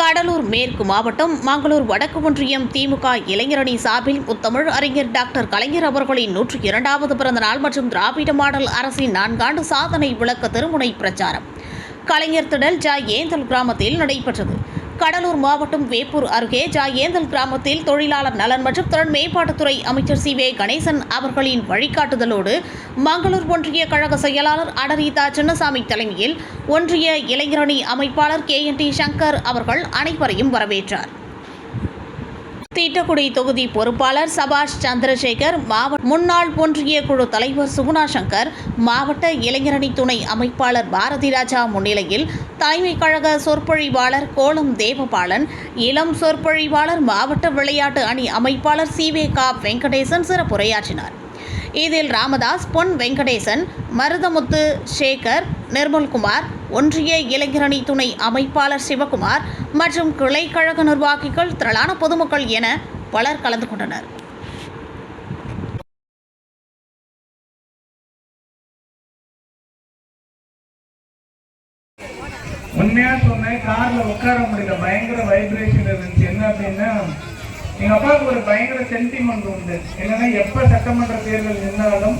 கடலூர் மேற்கு மாவட்டம் மங்களூர் வடக்கு ஒன்றியம் திமுக இளைஞரணி சார்பில் முத்தமிழ் அறிஞர் டாக்டர் கலைஞர் அவர்களின் நூற்றி இரண்டாவது பிறந்த நாள் மற்றும் திராவிட மாடல் அரசின் நான்காண்டு சாதனை விளக்க திருமுனை பிரச்சாரம். கலைஞர் திடல் ஜா ஏந்தல் கிராமத்தில் நடைபெற்றது. கடலூர் மாவட்டம் வேப்பூர் அருகே ஜாயேந்தல் கிராமத்தில் தொழிலாளர் நலன் மற்றும் திறன் மேம்பாட்டுத்துறை அமைச்சர் சி வே கணேசன் அவர்களின் வழிகாட்டுதலோடு மங்களூர் ஒன்றிய கழக செயலாளர் அடரீதா சின்னசாமி தலைமையில் ஒன்றிய இளைஞரணி அமைப்பாளர் கே என் டி சங்கர் அவர்கள் அனைவரையும் வரவேற்றார். தீட்டக்குடி தொகுதி பொறுப்பாளர் சபாஷ் சந்திரசேகர் மாவட்ட முன்னாள் ஒன்றிய குழு தலைவர் சுகுணா சங்கர் மாவட்ட இளைஞரணி துணை அமைப்பாளர் பாரதி ராஜா முன்னிலையில் தலைமை கழக சொற்பொழிவாளர் கோலம் தேவபாலன் இளம் சொற்பொழிவாளர் மாவட்ட விளையாட்டு அணி அமைப்பாளர் சி வே கா வெங்கடேசன் சிறப்புரையாற்றினார். இதில் ராமதாஸ் பொன் வெங்கடேசன் மருதமுத்து சேகர் நிர்மல்குமார் ஒன்றிய இளைஞரணி துணை அமைப்பாளர் சிவகுமார் மற்றும் கிளை கழக நிர்வாகிகள் திரளான பொதுமக்கள் என பலர் கலந்து கொண்டனர். உண்மையா சொன்னேன் கார்ல உட்கார முடியல. பயங்கர வைப்ரேஷன் இருந்துச்சு. என்ன அப்படின்னா எங்க அப்பாவுக்கு ஒரு பயங்கர சென்டிமெண்ட் உண்டு. என்னன்னா எப்ப சட்டமன்ற தேர்தல் நின்னாலும்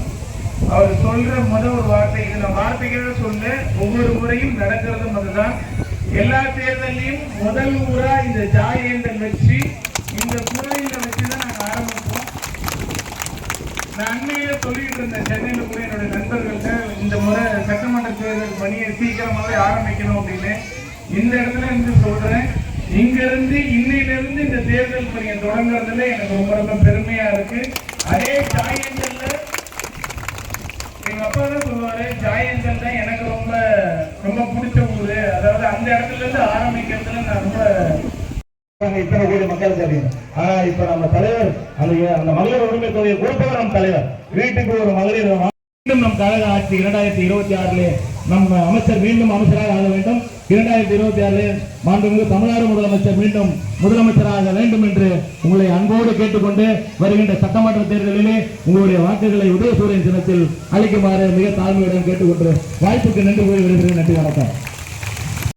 அவர் சொல்ற முத ஒரு வார்த்தை இதுல வார்த்தைகளை சொல்ல ஒவ்வொரு முறையும் நடக்கிறதும் அதுதான். எல்லா தேர்தலையும் முதல் ஊரா இந்த ஜாயேந்தல் வச்சு இந்த கோயில வச்சுதான் நாங்க ஆரம்பிப்போம். நான் அண்மையில சொல்லிட்டு இருந்தேன் சென்னையில கூட என்னுடைய நண்பர்கள்ட்ட இந்த முறை சட்டமன்ற தேர்தல் பணியை சீக்கிரமாவே ஆரம்பிக்கணும் அப்படின்னு. இந்த இடத்துல இருந்து சொல்றேன். இங்க இருந்து இருந்து இந்த தேர்தல் பணியை தொடங்குறதுல எனக்கு ரொம்ப ரொம்ப பெருமையா இருக்கு. அதே ஜாயந்தல்ல எங்க அப்பா தான் சொல்லுவாரு ஜாயந்தல் தான் எனக்கு ரொம்ப ரொம்ப பிடிச்ச ஊரு. அதாவது அந்த இடத்துல இருந்து ஆரம்பிக்கிறதுல நான் ரொம்ப இத்தனை கோடி மக்கள் தெரியும் ஆனா இப்ப நம்ம தலைவர் அந்த அந்த மகளிர் உரிமை தொகையை கொடுப்பவர் நம்ம தலைவர். வீட்டுக்கு ஒரு மகளிர் நம் கழக ஆட்சி இரண்டாயிரத்தி இருபத்தி ஆறிலே நம்ம அமைச்சர் மீண்டும் அமைச்சராக ஆக வேண்டும். இரண்டாயிரத்தி இருபத்தி ஆறிலே மாண்புமிகு தமிழ்நாடு முதலமைச்சர் மீண்டும் முதலமைச்சராக வேண்டும் என்று உங்களை அன்போடு கேட்டுக்கொண்டு வருகின்ற சட்டமன்ற தேர்தலிலே உங்களுடைய வாக்குகளை உதயசூரியன் சின்னத்தில் அளிக்குமாறு மிக தாழ்மையுடன் கேட்டுக்கொண்டு வாய்ப்புக்கு நன்றி கூறி விடுகிறேன் நன்றி வணக்கம்.